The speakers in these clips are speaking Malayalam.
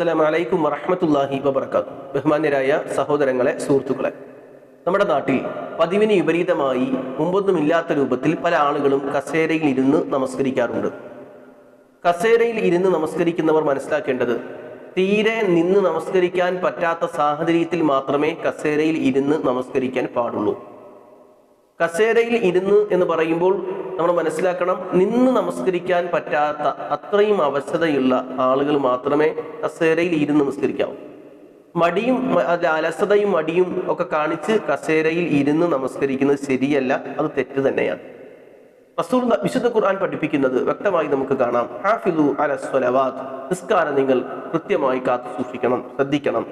അസ്സലാമു അലൈക്കും വറഹ്മത്തുള്ളാഹി വബർക്കാത്തു ബഹുമാന്യരായ സഹോദരങ്ങളെ സുഹൃത്തുക്കളെ നമ്മുടെ നാട്ടിൽ പതിവിന് വിപരീതമായി മുമ്പൊന്നുമില്ലാത്ത രൂപത്തിൽ പല ആളുകളും കസേരയിൽ ഇരുന്ന് നമസ്കരിക്കാറുണ്ട്. കസേരയിൽ ഇരുന്ന് നമസ്കരിക്കുന്നവർ മനസ്സിലാക്കേണ്ടത് തീരെ നിന്ന് നമസ്കരിക്കാൻ പറ്റാത്ത സാഹചര്യത്തിൽ മാത്രമേ കസേരയിൽ ഇരുന്ന് നമസ്കരിക്കാൻ പാടുള്ളൂ. കസേരയിൽ ഇരുന്ന് എന്ന് പറയുമ്പോൾ നമ്മൾ മനസ്സിലാക്കണം നിന്ന് നമസ്കരിക്കാൻ പറ്റാത്ത അത്രയും അവശതയുള്ള ആളുകൾ മാത്രമേ കസേരയിൽ ഇരുന്ന് നമസ്കരിക്കാവൂ. മടിയും അലസതയും മടിയും ഒക്കെ കാണിച്ച് കസേരയിൽ ഇരുന്ന് നമസ്കരിക്കുന്നത് ശരിയല്ല അത് തെറ്റ് തന്നെയാണ്. റസൂൽ വിശുദ്ധ ഖുർആൻ പഠിപ്പിക്കുന്നത് വ്യക്തമായി നമുക്ക് കാണാം. ഹാഫിദു നിസ്കാരം നിങ്ങൾ കൃത്യമായി കാത്തു സൂക്ഷിക്കണം ശ്രദ്ധിക്കണം.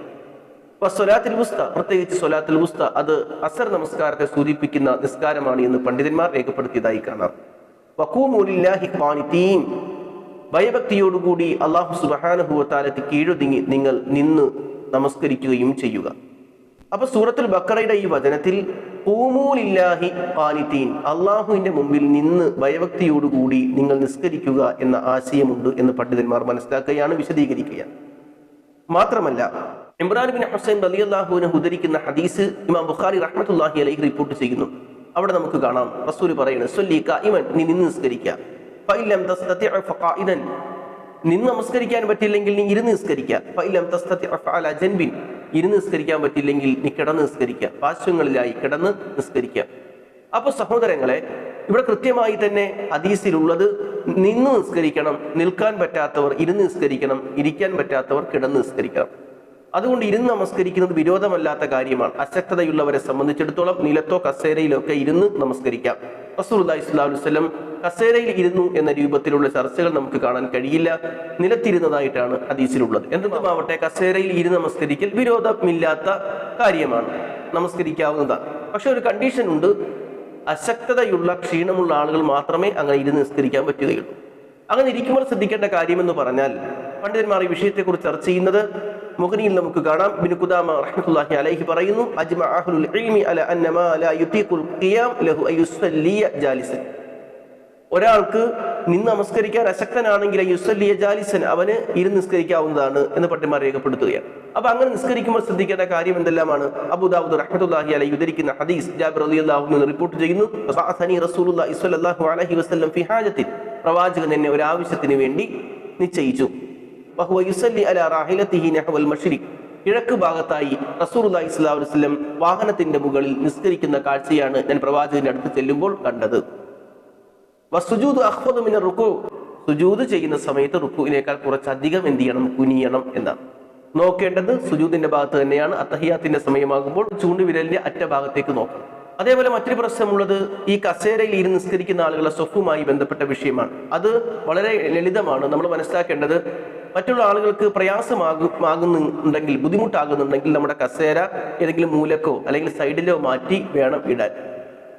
സ്വലാത്തിൽ മുസ്ത പ്രത്യേകിച്ച് സ്വലാത്തിൽ മുസ്ത അത് അസർ നമസ്കാരത്തെ സൂചിപ്പിക്കുന്ന നിസ്കാരമാണ് എന്ന് പണ്ഡിതന്മാർ രേഖപ്പെടുത്തിയതായി കാണാം. ഭയഭക്തിയോടുകൂടി അള്ളാഹു സുബഹാനുഭവത്താലത്ത് കീഴൊതുങ്ങി നിങ്ങൾ നിന്ന് നമസ്കരിക്കുകയും ചെയ്യുക. അപ്പൊ സൂറത്തുൽ ബക്കറയുടെ ഈ വചനത്തിൽ അള്ളാഹുവിന്റെ മുമ്പിൽ നിന്ന് ഭയഭക്തിയോടുകൂടി നിങ്ങൾ നിസ്കരിക്കുക എന്ന ആശയമുണ്ട് എന്ന് പണ്ഡിതന്മാർ മനസ്സിലാക്കുകയാണ് വിശദീകരിക്കുകയാണ്. മാത്രമല്ല ഇമ്രാൻ ബിൻ ഹുസൈൻ അള്ളാഹുവിനെ ഉദ്ധരിക്കുന്ന ഹദീസ് ഇമാം ബുഖാരി റഹ്മത്തുള്ളാഹി അലൈഹി റിപ്പോർട്ട് ചെയ്യുന്നു. അവിടെ നമുക്ക് കാണാം. റസൂൽ പറയുന്നത് നിന്ന് നമസ്കരിക്കാൻ പറ്റില്ലെങ്കിൽ നീ ഇരുന്ന് നിസ്കരിക്കുക ഇരുന്ന് നിസ്കരിക്കാൻ പറ്റില്ലെങ്കിൽ നീ കിടന്ന് നിസ്കരിക്കുക പാർശ്വങ്ങളിലായി കിടന്ന് നിസ്കരിക്കുക അപ്പൊ സഹോദരങ്ങളെ ഇവിടെ കൃത്യമായി തന്നെ ഹദീസിലുള്ളത് നിന്ന് നിസ്കരിക്കണം നിൽക്കാൻ പറ്റാത്തവർ ഇരുന്ന് നിസ്കരിക്കണം ഇരിക്കാൻ പറ്റാത്തവർ കിടന്ന് നിസ്കരിക്കണം. അതുകൊണ്ട് ഇരുന്ന് നമസ്കരിക്കുന്നത് വിരോധമല്ലാത്ത കാര്യമാണ്. അശക്തതയുള്ളവരെ സംബന്ധിച്ചിടത്തോളം നിലത്തോ കസേരയിലോ ഒക്കെ ഇരുന്ന് നമസ്കരിക്കാം. സ്വല്ലല്ലാഹു അലൈഹി വസല്ലം കസേരയിൽ ഇരുന്നു എന്ന രൂപത്തിലുള്ള ചർച്ചകൾ നമുക്ക് കാണാൻ കഴിയില്ല. നിലത്തിരുന്നതായിട്ടാണ് ഹദീസിലുള്ളത്. എന്തുമാവട്ടെ കസേരയിൽ ഇരുന്ന് നമസ്കരിക്കൽ വിരോധമില്ലാത്ത കാര്യമാണ്. നമസ്കരിക്കാവുന്നതാണ് പക്ഷെ ഒരു കണ്ടീഷൻ ഉണ്ട്. അശക്തതയുള്ള ക്ഷീണമുള്ള ആളുകൾ മാത്രമേ അങ്ങനെ ഇരുന്ന് നിസ്കരിക്കാൻ പറ്റുകയുള്ളൂ. അങ്ങനെ ഇരിക്കുമ്പോൾ ശ്രദ്ധിക്കേണ്ട കാര്യമെന്ന് പറഞ്ഞാൽ പണ്ഡിതന്മാർ ഈ വിഷയത്തെക്കുറിച്ച് ചർച്ച ചെയ്യുന്നത് മുഖനിയിൽ നമുക്ക് കാണാം. ബിൻ കുദാമ റഹ്മത്തുള്ളാഹി അലൈഹി പറയുന്നു അജ്മ അഹ്ലുൽ ഇൽമി അല അന്ന മാ ലാ യുതീഖുൽ ഖിയാം ലഹു അയുസല്ലിയ ജാലിസൻ. ഒരാൾക്ക് നിന്ന് നമസ്കരിക്കാൻ അശക്തനാണെങ്കിൽ യുസല്ലിയ ജാലിസൻ അവന് ഇരുന്ന് നിസ്കരിക്കാവുന്നതാണ് എന്ന് പണ്ഡിതന്മാർ രേഖപ്പെടുത്തുകയാണ്. അപ്പൊ അങ്ങനെ നിസ്കരിക്കുമ്പോൾ ശ്രദ്ധിക്കേണ്ട കാര്യം എന്തെല്ലാമാണ്? അബുദാബുദ് റഹ്മത്തുള്ളാഹി അലൈഹി ഉദ്ധരിക്കുന്ന ഹദീസ് ജാബിർ റളിയല്ലാഹു അൻഹു റിപ്പോർട്ട് ചെയ്യുന്നു "ബഅസനി റസൂലുള്ളാഹി സ്വല്ലല്ലാഹു അലൈഹി വസല്ലം ഫി ഹാജത്തിൽ പ്രവാചകൻ എന്നെ ഒരു ആവശ്യത്തിന് വേണ്ടി നിശ്ചയിച്ചു. കിഴക്ക് ഭാഗത്തായി സ്വല്ലല്ലാഹു അലൈഹി വസല്ലം വാഹനത്തിന്റെ മുകളിൽ നിസ്കരിക്കുന്ന കാഴ്ചയാണ് ഞാൻ പ്രവാചകന്റെ അടുത്ത് ചെല്ലുമ്പോൾ കണ്ടത്. വസുജൂദ് മിന സുജൂദ് ചെയ്യുന്ന സമയത്ത് റുക്കുവിനേക്കാൾ കുറച്ചധികം എന്ത് ചെയ്യണം? കുനിയണം എന്നാണ്. നോക്കേണ്ടത് സുജൂദിന്റെ ഭാഗത്ത് തന്നെയാണ്. അത്തഹിയാത്തിന്റെ സമയമാകുമ്പോൾ ചൂണ്ടുവിരലിന്റെ അറ്റ ഭാഗത്തേക്ക് നോക്കണം. അതേപോലെ മറ്റൊരു പ്രശ്നമുള്ളത് ഈ കസേരയിൽ ഇരുന്ന് നിസ്കരിക്കുന്ന ആളുകളുടെ സ്വഫുമായി ബന്ധപ്പെട്ട വിഷയമാണ്. അത് വളരെ ലളിതമാണ്. നമ്മൾ മനസ്സിലാക്കേണ്ടത് മറ്റുള്ള ആളുകൾക്ക് പ്രയാസമാകും ആകുന്നുണ്ടെങ്കിൽ ബുദ്ധിമുട്ടാകുന്നുണ്ടെങ്കിൽ നമ്മുടെ കസേര ഏതെങ്കിലും മൂലക്കോ അല്ലെങ്കിൽ സൈഡിലോ മാറ്റി വേണം ഇടാൻ.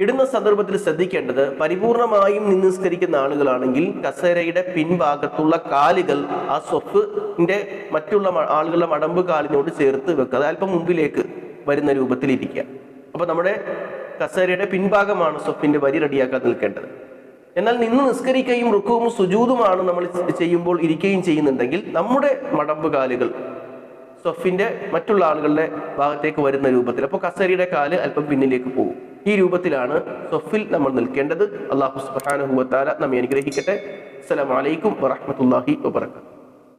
ഇടുന്ന സന്ദർഭത്തിൽ ശ്രദ്ധിക്കേണ്ടത് പരിപൂർണമായും നിന്നുസ്കരിക്കുന്ന ആളുകളാണെങ്കിൽ കസേരയുടെ പിൻഭാഗത്തുള്ള കാലുകൾ ആ സ്വപ്പിന്റെ മറ്റുള്ള ആളുകളുടെ മടമ്പ് കാലിനോട് ചേർത്ത് വെക്കുക. അല്പം മുമ്പിലേക്ക് വരുന്ന രൂപത്തിൽ ഇരിക്കുക അപ്പൊ നമ്മുടെ കസേരയുടെ പിൻഭാഗമാണ് സ്വപ്പിന്റെ വരി റെഡിയാക്കാൻ നിൽക്കേണ്ടത്. എന്നാൽ നിന്ന് നിസ്കരിക്കുകയും റുക്കുവും സുജൂതുമാണ് നമ്മൾ ചെയ്യുമ്പോൾ ഇരിക്കുകയും ചെയ്യുന്നുണ്ടെങ്കിൽ നമ്മുടെ മടമ്പ് കാലുകൾ സ്വഫിന്റെ മറ്റുള്ള ആളുകളുടെ ഭാഗത്തേക്ക് വരുന്ന രൂപത്തിൽ അപ്പോൾ കസരിയുടെ കാൽ അല്പം പിന്നിലേക്ക് പോകും. ഈ രൂപത്തിലാണ് സ്വഫിൽ നമ്മൾ നിൽക്കേണ്ടത്. അള്ളാഹു സുബ്ഹാനഹു വതആല നമ്മെ അനുഗ്രഹിക്കട്ടെ. അസ്സലാമു അലൈക്കും വറഹ്മത്തുള്ളാഹി വബറകാതുഹു.